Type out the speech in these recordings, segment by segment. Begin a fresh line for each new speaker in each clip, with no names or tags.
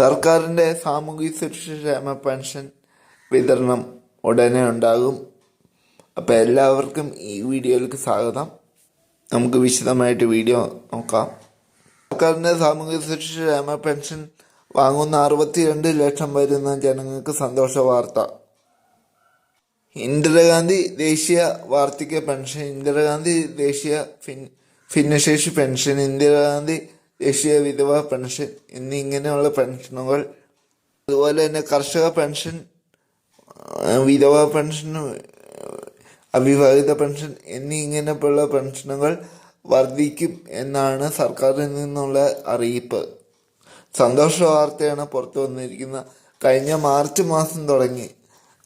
സർക്കാരിന്റെ സാമൂഹിക സുരക്ഷാ ക്ഷേമ പെൻഷൻ വിതരണം ഉടനെ ഉണ്ടാകും. അപ്പോൾ എല്ലാവർക്കും ഈ വീഡിയോയിലേക്ക് സ്വാഗതം. നമുക്ക് വിശദമായിട്ട് വീഡിയോ നോക്കാം. സർക്കാരിന്റെ സാമൂഹിക സുരക്ഷാ ക്ഷേമ പെൻഷൻ വാങ്ങുന്ന അറുപത്തിരണ്ട് ലക്ഷം വരുന്ന ജനങ്ങൾക്ക് സന്തോഷ വാർത്ത. ഇന്ദിരാഗാന്ധി ദേശീയ വാർത്തിക പെൻഷൻ ഇന്ദിരാഗാന്ധി ദേശീയ ഭിന്നശേഷി പെൻഷൻ ഇന്ദിരാഗാന്ധി ദേശീയ വിധവ പെൻഷൻ എന്നിങ്ങനെയുള്ള പെൻഷനുകൾ അതുപോലെ തന്നെ കർഷക പെൻഷൻ വിധവ പെൻഷൻ അവിവാഹിത പെൻഷൻ എന്നിങ്ങനെയുള്ള പെൻഷനുകൾ വർദ്ധിക്കും എന്നാണ് സർക്കാരിൽ നിന്നുള്ള അറിയിപ്പ്. സന്തോഷ വാർത്തയാണ് പുറത്തു വന്നിരിക്കുന്ന കഴിഞ്ഞ മാർച്ച് മാസം തുടങ്ങി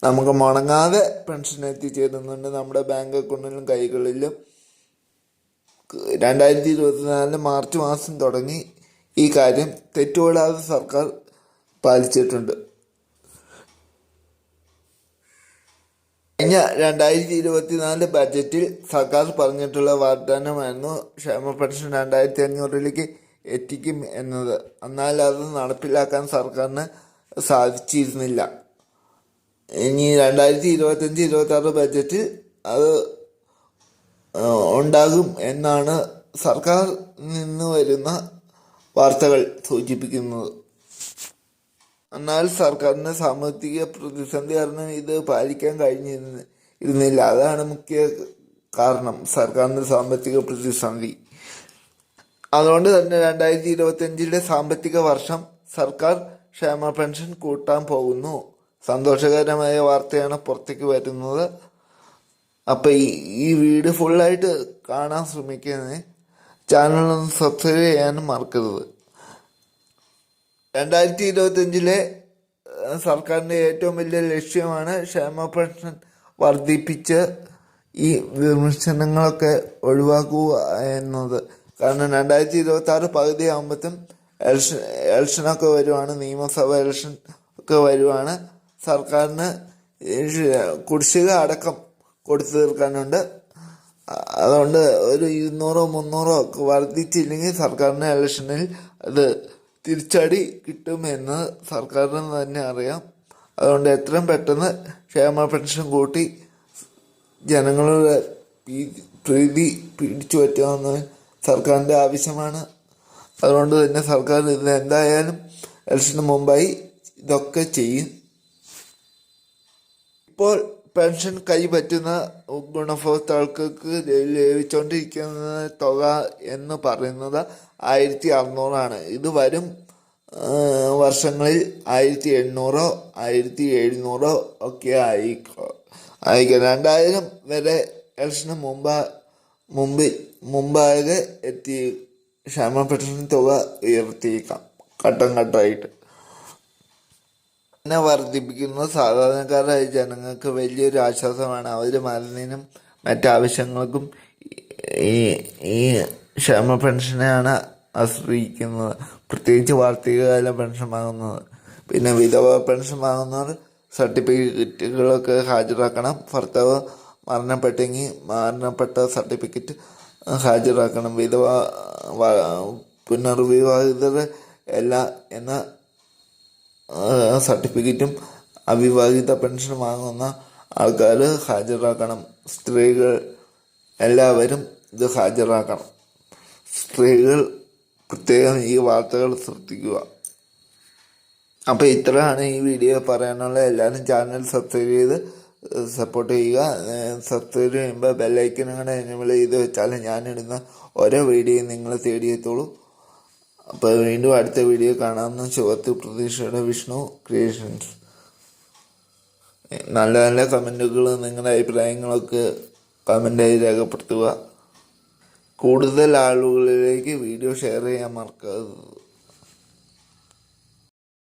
നമുക്ക് മുടങ്ങാതെ പെൻഷൻ എത്തിച്ചേരുന്നുണ്ട് നമ്മുടെ ബാങ്ക് അക്കൗണ്ടിലും കൈകളിലും. രണ്ടായിരത്തി ഇരുപത്തിനാലിന് മാർച്ച് മാസം തുടങ്ങി ഈ കാര്യം തെറ്റുകൂടാതെ സർക്കാർ പാലിച്ചിട്ടുണ്ട്. കഴിഞ്ഞ രണ്ടായിരത്തി ഇരുപത്തിനാല് ബജറ്റിൽ സർക്കാർ പറഞ്ഞിട്ടുള്ള വാഗ്ദാനമായിരുന്നു ക്ഷേമ പെൻഷൻ രണ്ടായിരത്തി അഞ്ഞൂറിലേക്ക് എത്തിക്കും എന്നത്. എന്നാൽ അത് നടപ്പിലാക്കാൻ സർക്കാരിന് സാധിച്ചിരുന്നില്ല. ഇനി രണ്ടായിരത്തി ഇരുപത്തഞ്ച് ഇരുപത്തി ആറ് ബജറ്റിൽ അത് ഉണ്ടാകും എന്നാണ് സർക്കാർ നിന്ന് വരുന്ന വാർത്തകൾ സൂചിപ്പിക്കുന്നത്. എന്നാൽ സർക്കാരിന് സാമ്പത്തിക പ്രതിസന്ധി കാരണം ഇത് പാലിക്കാൻ കഴിഞ്ഞിരുന്നു ഇരുന്നില്ല. അതാണ് മുഖ്യ കാരണം. സർക്കാരിന്റെ സാമ്പത്തിക പ്രതിസന്ധി. അതുകൊണ്ട് തന്നെ രണ്ടായിരത്തി ഇരുപത്തിയഞ്ചിലെ സാമ്പത്തിക വർഷം സർക്കാർ ക്ഷേമ പെൻഷൻ കൂട്ടാൻ പോകുന്നു. സന്തോഷകരമായ വാർത്തയാണ് പുറത്തേക്ക് വരുന്നത്. അപ്പൊ ഈ ഈ വീഡിയോ ഫുള്ളായിട്ട് കാണാൻ ശ്രമിക്കുന്നത് ചാനലൊന്ന് സബ്സ്ക്രൈബ് ചെയ്യാനും മറക്കരുത്. രണ്ടായിരത്തി ഇരുപത്തഞ്ചിലെ സർക്കാരിന്റെ ഏറ്റവും വലിയ ലക്ഷ്യമാണ് ക്ഷേമ പെൻഷൻ വർദ്ധിപ്പിച്ച് ഈ വിമർശനങ്ങളൊക്കെ ഒഴിവാക്കുക എന്നത്. കാരണം രണ്ടായിരത്തി ഇരുപത്തി ആറ് പകുതി ആകുമ്പോഴത്തും എലക്ഷൻ എലക്ഷനൊക്കെ വരുവാണ് നിയമസഭ എലക്ഷൻ ഒക്കെ വരുവാണ്. സർക്കാരിന് കുടിശ്ശിക അടക്കം കൊടുത്തു തീർക്കാനുണ്ട്. അതുകൊണ്ട് ഒരു ഇരുന്നൂറോ മുന്നൂറോ ഒക്കെ വർദ്ധിച്ചില്ലെങ്കിൽ സർക്കാരിന്റെ ഇലക്ഷനിൽ അത് തിരിച്ചടി കിട്ടുമെന്ന് സർക്കാരിന് തന്നെ അറിയാം. അതുകൊണ്ട് എത്രയും പെട്ടെന്ന് ക്ഷേമ പെൻഷൻ കൂട്ടി ജനങ്ങളുടെ പ്രീതി പിടിച്ചു പറ്റുമെന്ന് സർക്കാരിന്റെ ആവശ്യമാണ്. അതുകൊണ്ട് തന്നെ സർക്കാർ ഇത് എന്തായാലും ഇലക്ഷന് മുമ്പായി ഇതൊക്കെ ചെയ്യും. ഇപ്പോൾ പെൻഷൻ കൈപ്പറ്റുന്ന ഗുണഭോക്താക്കൾക്ക് ലഭിച്ചുകൊണ്ടിരിക്കുന്ന തുക എന്ന് പറയുന്നത് ആയിരത്തി അറുന്നൂറാണ്. ഇത് വരും വർഷങ്ങളിൽ ആയിരത്തി എണ്ണൂറോ ആയിരത്തി എഴുന്നൂറോ ഒക്കെ ആയിക്കോ ആയിക്കാം. രണ്ടായിരം വരെ ഇലക്ഷന് മുമ്പ് മുമ്പിൽ മുമ്പാകെ എത്തി ക്ഷേമ പെൻഷൻ തുക ഉയർത്തിയേക്കാം. ഘട്ടം ഘട്ടമായിട്ട്. പിന്നെ വർദ്ധിപ്പിക്കുന്നത് സാധാരണക്കാരായ ജനങ്ങൾക്ക് വലിയൊരു ആശ്വാസമാണ്. അവർ മരുന്നിനും മറ്റാവശ്യങ്ങൾക്കും ഈ ഈ ക്ഷേമ പെൻഷനെയാണ് ആശ്രയിക്കുന്നത്. പ്രത്യേകിച്ച് വാർഷികകാല പെൻഷൻ വാങ്ങുന്നത് പിന്നെ വിധവ പെൻഷൻ വാങ്ങുന്നവർ സർട്ടിഫിക്കറ്റുകളൊക്കെ ഹാജരാക്കണം. ഭർത്താവ് മരണപ്പെട്ടെങ്കിൽ മരണപ്പെട്ട സർട്ടിഫിക്കറ്റ് ഹാജരാക്കണം. വിധവ പുനർവിവാഹിതർ എല്ലാ എന്ന സർട്ടിഫിക്കറ്റും അവിവാഹിത പെൻഷൻ വാങ്ങുന്ന ആൾക്കാർ ഹാജരാക്കണം. സ്ത്രീകൾ എല്ലാവരും ഇത് ഹാജരാക്കണം. സ്ത്രീകൾ പ്രത്യേകം ഈ വാർത്തകൾ ശ്രദ്ധിക്കുക. അപ്പോൾ ഇത്രയാണ് ഈ വീഡിയോ പറയാനുള്ള. എല്ലാവരും ചാനൽ സബ്സ്ക്രൈബ് ചെയ്ത് സപ്പോർട്ട് ചെയ്യുക. സബ്സ്ക്രൈബ് ചെയ്യുമ്പോൾ ബെല്ലൈക്കനും കൂടെ എനേബിൾ ചെയ്ത് വെച്ചാൽ ഞാനിടുന്ന ഓരോ വീഡിയോയും നിങ്ങൾ തേടിയെത്തുള്ളൂ അപ്പോൾ വീണ്ടും അടുത്ത വീഡിയോ കാണാമെന്ന് ചുവത്ത് പ്രതീക്ഷയുടെ വിഷ്ണു ക്രിയേഷൻസ്. നല്ല നല്ല കമന്റുകൾ നിങ്ങളുടെ അഭിപ്രായങ്ങളൊക്കെ കമന്റായി രേഖപ്പെടുത്തുക. കൂടുതൽ ആളുകളിലേക്ക് വീഡിയോ ഷെയർ ചെയ്യാൻ മറക്കരുത്.